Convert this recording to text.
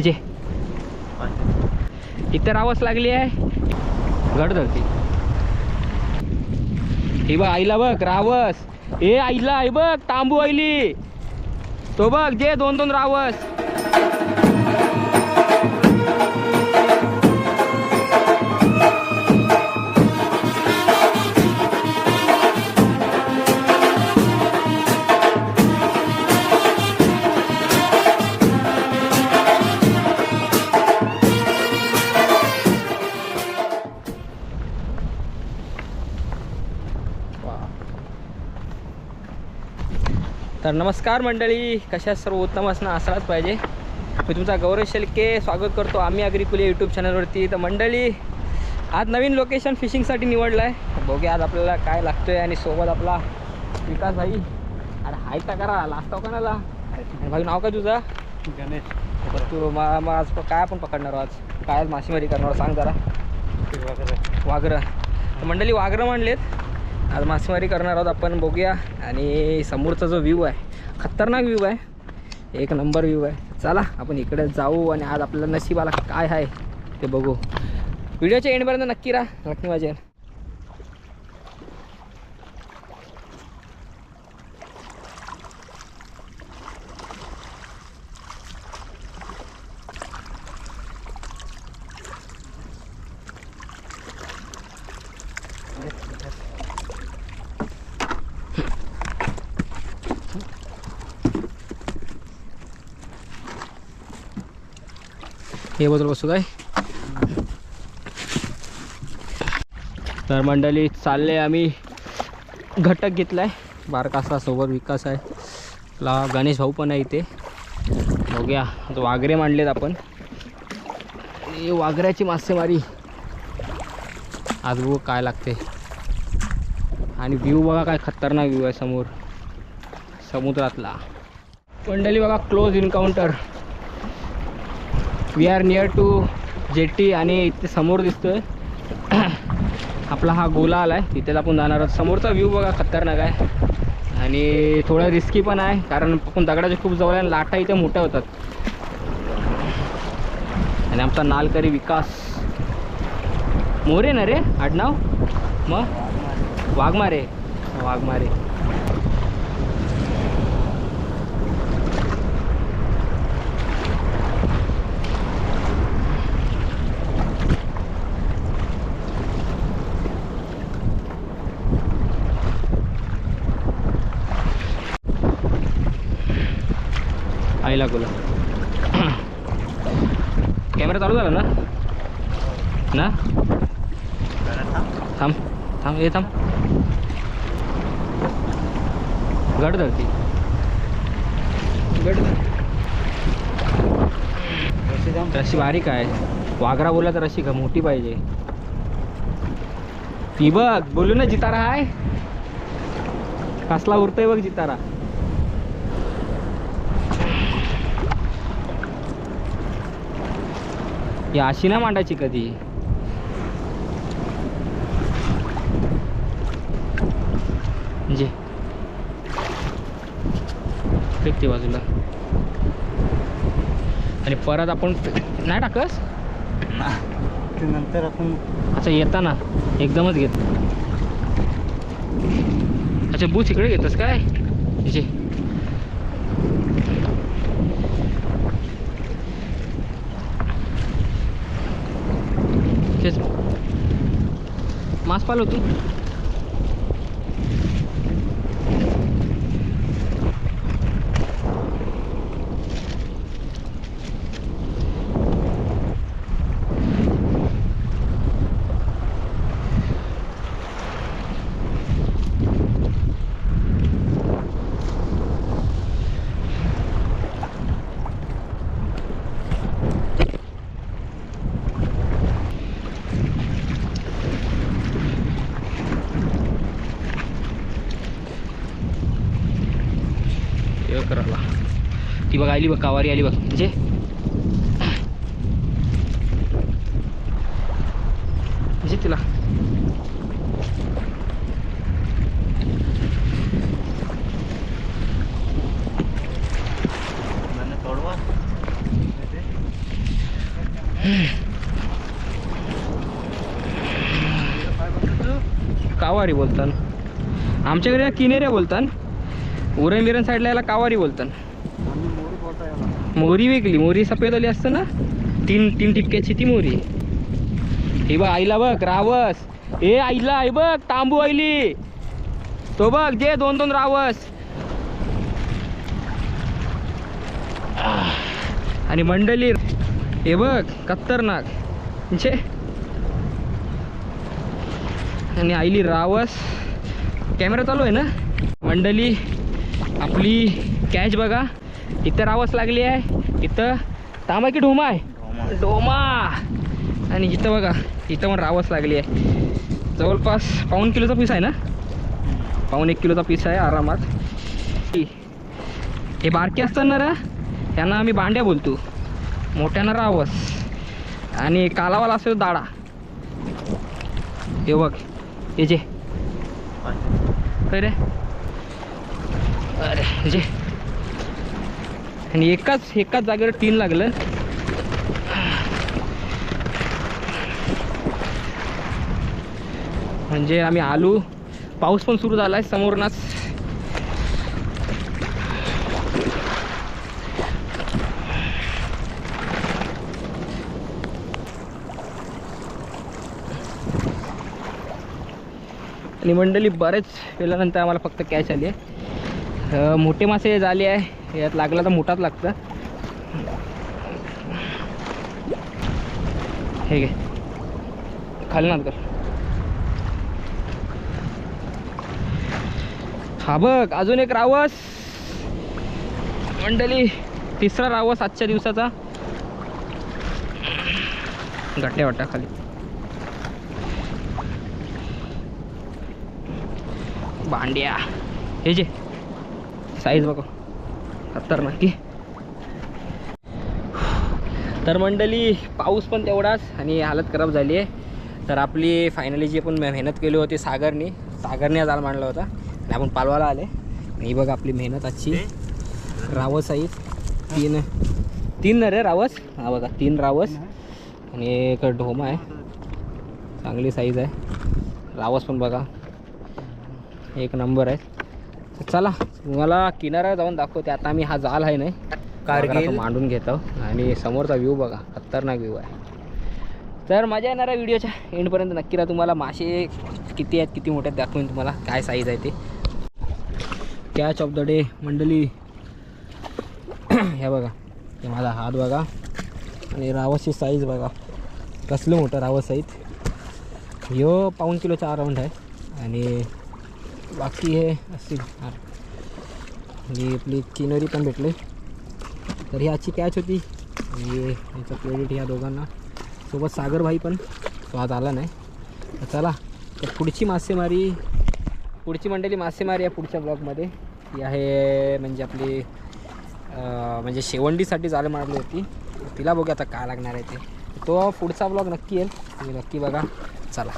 जे. इथं रावस लागली आहे. घड धरती. हे बघ आईला बघ रावस. ए आईला आई बघ तांबू आईली. तो बघ जे दोन दोन रावस. तर नमस्कार मंडळी कशा सर्व उत्तम असणं असलाच पाहिजे. मी तुमचा गौरव शेलके स्वागत करतो आम्ही अग्रिकुल यूट्यूब चॅनलवरती तर मंडळी आज नवीन लोकेशन फिशिंगसाठी निवडलं आहे बघूया आज आपल्याला काय लागतं आहे आणि सोबत आपला विकास भाई. अरे हाय का करा लास्ट कोणाला आणि भाई नाव काय तुझं? गणेश. तर तू मा मग आज काय आपण पकडणार आज? काय आज मासेमारी करणार? सांग जरा. वाघरं. मंडळी वाघरं म्हणलेत. आज मासेमारी करणार आहोत आपण बघूया. आणि समोरचा जो व्ह्यू आहे खतरनाक व्ह्यू आहे. एक नंबर व्ह्यू आहे. चला आपण इकडे जाऊ आणि आज आपल्याला नशिबाला काय आहे ते बघू. व्हिडिओच्या एंडपर्यंत नक्की राहा. लक्ष्मी माझे हे बदल बसू काय? तर मंडळी चालले आम्ही. घटक घेतलाय. बारकासा सोबत विकास आहे. आपला गणेश भाऊ पण आहे इथे. बघूया. आता वाघरे मांडलेत आपण. हे वाघऱ्याची मासेमारी. आज बघू काय लागते. आणि व्ह्यू बघा काय खतरनाक व्ह्यू आहे समोर. समुद्रातला. मंडळी बघा close encounter we are near to jetty आणि इथे समोर दिसतोय. आपला हा गोला आला आहे तिथेच आपण जाणार आहोत. समोरचा व्ह्यू बघा खतरनाक आहे. आणि थोडं रिस्की पण आहे कारण आपण दगडाच्या खूप जवळ आहे आणि लाटा इथे मोठ्या होतात. आणि आमचा नालकरी विकास. मोरे ना रे आडनाव? मग वाघमारे. वाघमारे. आईला बोला कॅमेरा चालू झाला ना? ना? थांब थांब हे थांब. गड धरती. गड रशी बारीक आहे. वाघरा बोला तर रशी का मोठी पाहिजे. ती बघ बोलू ना जितारा आहे कसला उरतोय बघ जितारा. ही अशी ना मांडायची कधी. म्हणजे फेकते बाजूला. आणि परत आपण नाही टाकस नंतर आपण अच्छा येताना. एकदमच घेत. अच्छा बूथ इकडे घेतोस काय? जे. तसेच मास पाल होतो. करायला ती बघ आली बघ कावारी आली बघ. म्हणजे? म्हणजे तिला. कावारी बोलतात आमच्याकडे किनेऱ्या बोलतात उरण बिरण साईडला याला कावारी बोलतात. मोहरी मोरी वेगळी मोहरी सफेद आली असतं ना? तीन तीन टिपक्याची ती मोहरी हे बघ आईला बघ रावस. ए आईला आई बघ तांबू आईली. तो बघ जे दोन दोन रावस. आणि मंडली हे बघ खतरनाक. म्हणजे आणि आईली रावस. कॅमेरा चालू आहे ना? मंडली. आपली कॅच बघा. इथं रावस लागली आहे. इथं तांबा की ढोमा आहे? डोमा आणि इथं बघा इथं पण रावस लागली आहे. जवळपास पाऊन किलोचा पीस आहे ना? पाऊन एक किलोचा पीस आहे आरामात. हे बारके असतात ना रा? त्यांना आम्ही बांड्या बोलतो. मोठ्यानं रावस. आणि कालावाला असतो दाडा. हे बघ. हे जे. अरे अरे म्हणजे? आणि एकाच एकाच जागेवर तीन लागलं. म्हणजे आम्ही आलो. पाऊस पण सुरू झाला आहे समोरनाच. आणि मंडळी बरेच वेळानंतर आम्हाला फक्त कॅश आली आहे. मोठे मासे झाले आहे. यात लागला तर मोठाच लागतं. हे घे. खाली ना कर. हा बघ अजून एक रावस. मंडळी तिसरा रावस आजच्या दिवसाचा. गट्ट्या वाटा खाली. भांड्या. हे जे. साईज बघा. खतरनाक की तर मंडळी पाऊस पण तेवढाच आणि हालत खराब झाली आहे. तर आपली फायनली जी आपण मेहनत केली होती सागरनी सागरने जाल मांडला होता. आणि आपण पालवाला आले. ही बघ आपली मेहनत आजची. रावस आहे. तीन. तीन ना रे रावस? हा बघा तीन रावस. आणि एक ढोमा आहे. चांगली साईज आहे. रावस पण बघा. एक नंबर आहे. चला तुम्हाला किनारा जाऊन दाखवते. आता आम्ही हा जाल आहे नाही. कारगिल. मांडून घेतो. आणि समोरचा व्ह्यू बघा खतरनाक व्ह्यू आहे. तर मजा येणार आहे व्हिडिओच्या एंडपर्यंत नक्की राहा तुम्हाला. मासे किती आहेत किती मोठे आहेत दाखवून तुम्हाला. काय साईज आहे ते. कॅच ऑफ द डे मंडळी. हे बघा. हे माझा हात बघा. आणि रावसची साईज बघा. कसलं मोठं रावस साईज ह्यो पाऊन किलोचा अराउंड आहे. आणि बाकी हे असतील ही आणि आपली किनरी पण भेटली. तर ही आजची कॅच होती. आणि यांचं क्रेडिट ह्या दोघांना. सोबत सागरभाई पण. तो आज आला नाही. तर चला तर पुढची मासेमारी पुढची मंडळी मासेमारी आहे पुढच्या ब्लॉगमध्ये. ती आहे म्हणजे आपली म्हणजे शेवंडीसाठी जालं मारली होती. तिला बघूया आता काय लागणार आहे ते. तो पुढचा ब्लॉग नक्की येईल. तुम्ही नक्की बघा. चला.